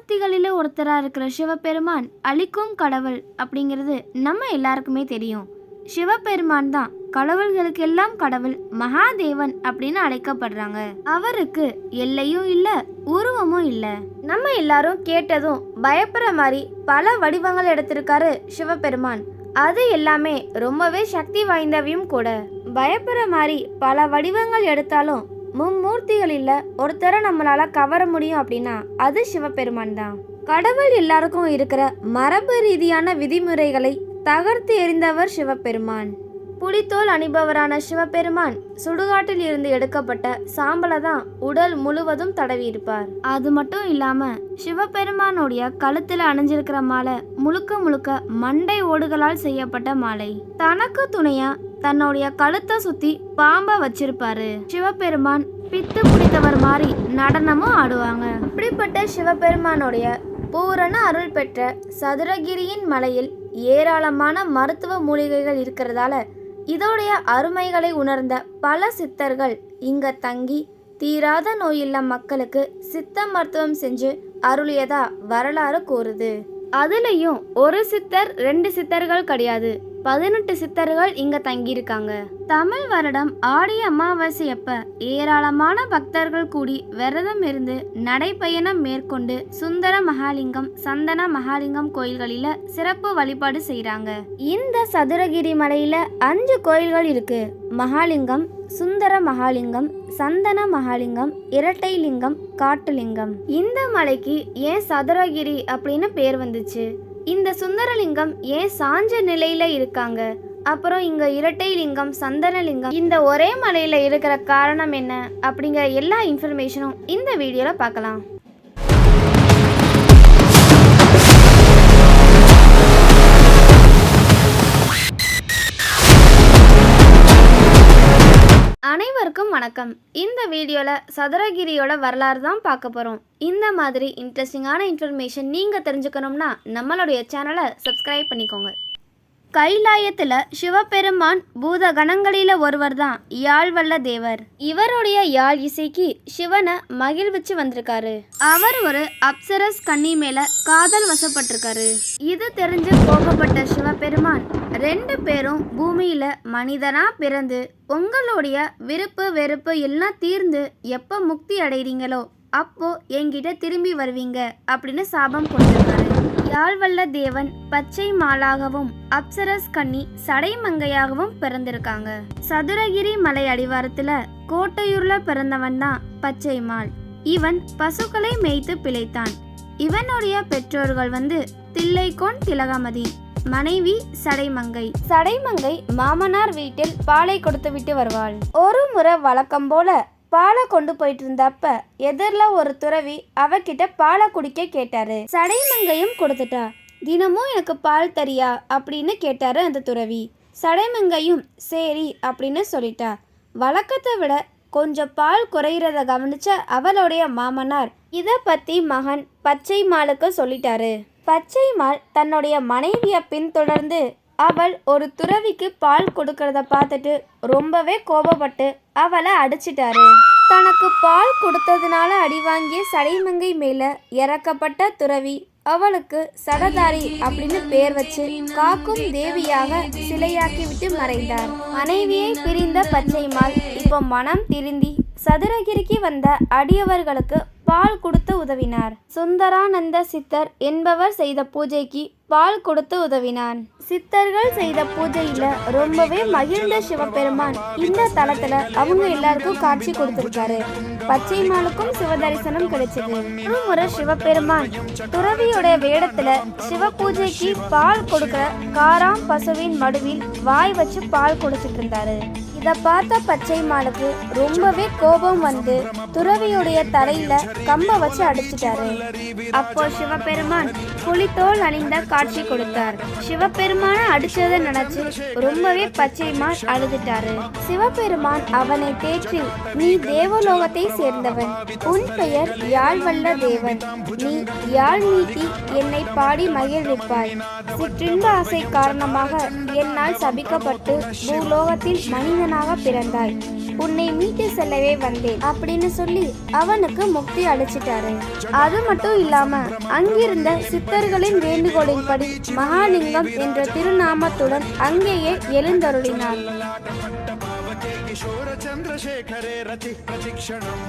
மும்மூர்த்திகளில் ஒருத்தராக இருக்கிற சிவபெருமான் அழிக்கும் கடவுள் அப்படிங்கிறது நம்ம எல்லாருக்குமே தெரியும். சிவபெருமான் தான் கடவுள்களுக்கெல்லாம் கடவுள் மகாதேவன் அப்படின்னு அழைக்கப்படுறாங்க. அவருக்கு எல்லையும் இல்ல உருவமும் இல்ல. நம்ம எல்லாரும் கேட்டதும் பயப்படுற மாதிரி பல வடிவங்கள் எடுத்திருக்காரு சிவபெருமான். அது எல்லாமே ரொம்பவே சக்தி வாய்ந்தவையும் கூட. பயப்படுற மாதிரி பல வடிவங்கள் எடுத்தாலும் மும்மூர்த்திகளில் ஒருத்தரை நம்மளால கவர முடியும் அப்படின்னா அது சிவபெருமான் தான். கடவுள் எல்லாருக்கும் இருக்கிற மரபு ரீதியான விதிமுறைகளை தகர்த்து எறிந்தவர் சிவபெருமான். புலித்தோல் அணிபவரான சிவபெருமான் சுடுகாட்டில் இருந்து எடுக்கப்பட்ட சாம்பலை தான் உடல் முழுவதும் தடவியிருப்பார். அது மட்டும் இல்லாம சிவபெருமானுடைய கழுத்துல அணிஞ்சிருக்கிற மாலை முழுக்க முழுக்க மண்டை ஓடுகளால் செய்யப்பட்ட மாலை. தனக்கு துணையா தன்னுடைய கழுத்தை சுத்தி பாம்ப வச்சிருப்பாரு. சிவபெருமான் பித்து பிடித்தவர் மாதிரி நடனமும் ஆடுவாங்க. இப்படிப்பட்ட சிவபெருமானுடைய பூரண அருள் பெற்ற சதுரகிரியின் மலையில் ஏராளமான மருத்துவ மூலிகைகள் இருக்கிறதால இதோடைய அருமைகளை உணர்ந்த பல சித்தர்கள் இங்க தங்கி தீராத நோயுள்ள மக்களுக்கு சித்த மருத்துவம் செஞ்சு அருளியதா வரலாறு கூறுது. அதுலயும் ஒரு சித்தர் ரெண்டு சித்தர்கள் கிடையாது. பதினெட்டு சித்தர்கள் இங்க தங்கியிருக்காங்க. தமிழ் வருடம் ஆடி அமாவாசை அப்ப ஏராளமான பக்தர்கள் கூடி விரதம் இருந்து நடைப்பயணம் மேற்கொண்டு சுந்தர மகாலிங்கம் சந்தன மகாலிங்கம் கோயில்களில சிறப்பு வழிபாடு செய்யறாங்க இந்த சதுரகிரி மலையில அஞ்சு கோயில்கள் இருக்கு. மகாலிங்கம் சுந்தர மகாலிங்கம் சந்தன மகாலிங்கம் இரட்டை லிங்கம் காட்டுலிங்கம் இந்த மலைக்கு ஏன் சதுரகிரி அப்படின்னு பேர் வந்துச்சு? இந்த சுந்தரலிங்கம் ஏன் சாஞ்ச நிலையில இருக்காங்க? அப்புறம் இங்க இரட்டை லிங்கம் சந்தன லிங்கம் இந்த ஒரே மலையில இருக்கிற காரணம் என்ன? அப்படிங்கிற எல்லா இன்ஃபர்மேஷனும் இந்த வீடியோல பார்க்கலாம். எல்லோருக்கும் வணக்கம். இந்த வீடியோவில் சதுரகிரியோட வரலாறு தான் பார்க்க போகிறோம் இந்த மாதிரி இன்ட்ரெஸ்டிங்கான இன்ஃபர்மேஷன் நீங்கள் தெரிஞ்சுக்கணும்னா நம்மளுடைய சேனலை சப்ஸ்கிரைப் பண்ணிக்கோங்க. கைலாயத்தில் சிவபெருமான் பூத கணங்களில் ஒருவர் தான் யாழ்வல்ல தேவர். இவருடைய யாழ் இசைக்கு சிவனை மகிழ்விச்சு வந்திருக்காரு. அவர் ஒரு அப்சரஸ் கன்னி மேல காதல் வசப்பட்டிருக்காரு. இது தெரிஞ்சு கோபப்பட்ட சிவபெருமான் ரெண்டு பேரும் பூமியில மனிதனா பிறந்து உங்களுடைய விருப்பு வெறுப்பு எல்லாம் தீர்ந்து எப்போ முக்தி அடைறீங்களோ அப்போ என்கிட்ட திரும்பி வருவீங்க அப்படின்னு சாபம் போட்டிருக்காரு யாழ்வல்ல தேவன் பச்சை மாலாகவும் அப்சரஸ் கன்னி சடைமங்கையாகவும் பிறந்திருக்காங்க. சதுரகிரி மலை அடிவாரத்துல கோட்டையூர்ல பிறந்தவன் தான் பச்சை மால். இவன் பசுக்களை மேய்த்து பிழைத்தான். இவனுடைய பெற்றோர்கள் வந்து தில்லைக்கோன் திலகமதி மனைவி சடைமங்கை. சடைமங்கை மாமனார் வீட்டில் பாலை கொடுத்து விட்டு வருவாள். ஒரு முறை வழக்கம் போல பாலை கொண்டு போயிட்டு இருந்தப்ப எதிரில் ஒரு துறவி அவகிட்ட பாலை குடிக்க கேட்டாரு. சடைமங்கையும் கொடுத்துட்டா. தினமும் எனக்கு பால் தரியா? அப்படின்னு கேட்டாரு அந்த துறவி. சடைமங்கையும் சரி அப்படின்னு சொல்லிட்டா. வழக்கத்தை விட கொஞ்சம் பால் குறையிறத கவனிச்ச அவளுடைய மாமனார் இதை பத்தி மகன் பச்சை மாலுக்கு சொல்லிட்டாரு. பச்சை மால் தன்னுடைய மனைவியை பின்தொடர்ந்து அவள் ஒரு துறவிக்கு பால் கொடுக்கறத பார்த்துட்டு ரொம்பவே கோபப்பட்டு அவளை அடிச்சிட்டாரு. தனக்கு பால் கொடுத்ததுனால அடி வாங்கிய சடைமங்கை மேல இறக்கப்பட்ட துறவி அவளுக்கு சடதாரி அப்படின்னு பேர் வச்சு காக்கும் தேவியாக சிலையாக்கி விட்டு மறைந்தார். மனைவியை பிரிந்த பச்சைமால் இப்போ மனம் திருந்தி சதுரகிரிக்கு வந்த அடியவர்களுக்கு பால் கொடுத்து உதவினார். சுந்தரானந்த சித்தர் என்பவர் செய்த பூஜைக்கு பால் கொடுத்து உதவினான். சித்தர்கள் செய்த பூஜையில ரொம்பவே மகிழ்ந்த சிவபெருமான் இந்த தளத்துல அவங்க எல்லாருக்கும் காட்சி கொடுத்திருக்காரு. பச்சை மாலுக்கும் சிவ தரிசனம் கிடைச்சது. ஒரு முறை சிவபெருமான் துறவியோட வேடத்துல சிவ பூஜைக்கு பால் கொடுக்க காராம் பசுவின் மடுவில் வாய் வச்சு பால் கொடுத்துட்டு இருந்தாரு. இத பார்த்த பச்சை மாலுக்கு ரொம்பவே கோபம் வந்து துறவியுடைய தலையில கம்ப வச்சு அடிச்சிட்டாரு. அப்போ சிவபெருமான் புலித்தோல் அணிந்த காட்சி கொடுத்தார். சிவபெருமான அடிச்சதை நினைச்சு ரொம்பவே பச்சைமான் அழுதுட்டாரு. சிவபெருமான் அவனை தேற்றி நீ தேவலோகத்தை சேர்ந்தவன். உன் பெயர் யாழ்வல்ல தேவன். நீ யாழ் நீட்டி என்னை பாடி மகிழ்விப்பாய். சிற்றின்ப ஆசை காரணமாக என்னால் சபிக்கப்பட்டு பூலோகத்தில் மனிதனாக பிறந்தாய். உன்னை மீட்டு செல்லவே வந்தேன். அப்படின்னு சொல்லி அவனுக்கு முக்தி அளிச்சிட்டாரு. அது மட்டும் இல்லாம அங்கிருந்த சித்தர்களின் வேண்டுகோளின்படி மகாலிங்கம் என்ற திருநாமத்துடன் அங்கேயே எழுந்தருளினார். சந்திரசேகரே ரதி பிரதிக்ஷணம்